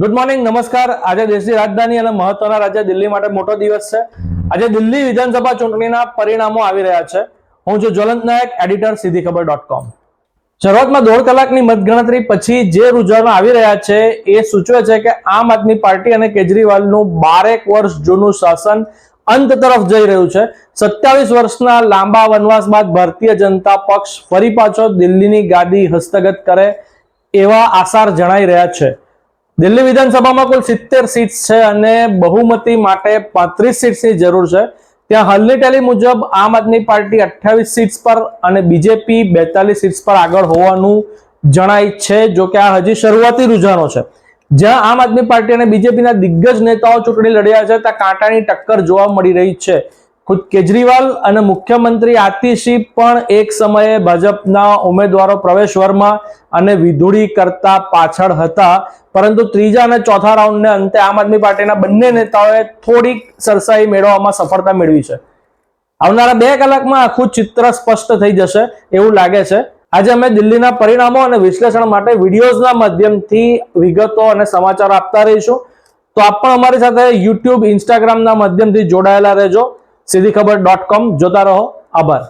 Good morning નમસ્કાર. આજે દેશની રાજધાની અને મહત્વના રાજ્ય દિલ્હી માટે મોટો દિવસ છે. આજે દિલ્હી વિધાનસભા ચૂંટણીના પરિણામો આવી રહ્યા છે. હું છું જ્વલંત નાયક એડિટર સીધી ખબર ડોટ કોમ શરૂઆતમાં દોઢ કલાકની મતગણતરી પછી જે રૂઝાનો આવી રહ્યા છે એ સૂચવે છે કે આમ આદમી પાર્ટી અને કેજરીવાલનું બારેક વર્ષ જૂનું શાસન અંત તરફ જઈ રહ્યું છે. સત્યાવીસ વર્ષના લાંબા વનવાસ બાદ ભારતીય જનતા પક્ષ ફરી પાછો દિલ્હીની ગાદી હસ્તગત કરે એવા આસાર જણાઈ રહ્યા છે. દિલ્હી વિધાનસભામાં કુલ સિત્તેર સીટ્સ છે અને બહુમતી માટે પાંત્રીસ સીટ્સની જરૂર છે. ત્યાં હાલની ટેલી મુજબ આમ આદમી પાર્ટી અઠ્યાવીસ સીટ્સ પર અને બીજેપી બેતાલીસ સીટ્સ પર આગળ હોવાનું જણાય છે, જો કે આ હજી શરૂઆતી રૂઝાનો છે. જ્યાં આમ આદમી પાર્ટી અને બીજેપીના દિગ્ગજ નેતાઓ ચૂંટણી લડ્યા છે, ત્યાં કાંટાની ટક્કર જોવા મળી રહી છે. ખુદ કેજરીવાલ અને મુખ્યમંત્રી આતિશી પણ એક સમયે ભાજપના ઉમેદવારો પ્રવેશ વર્મા અને વિધુડી કરતા પાછળ હતા. પરંતુ ત્રીજા અને ચોથા રાઉન્ડને અંતે આમ આદમી પાર્ટીના બંને નેતાઓએ થોડીક સરસાઈ મેળવવામાં સફળતા મેળવી છે. આવનારા બે કલાકમાં આખું ચિત્ર સ્પષ્ટ થઈ જશે એવું લાગે છે. આજે અમે દિલ્હીના પરિણામો અને વિશ્લેષણ માટે વિડીયોઝના માધ્યમથી વિગતો અને સમાચાર આપતા રહીશું. તો આપ પણ અમારી સાથે યુટ્યુબ, ઇન્સ્ટાગ્રામના માધ્યમથી જોડાયેલા રહેજો. સીધી ખબર ડોટ કોમ જોતા રહો. આભાર.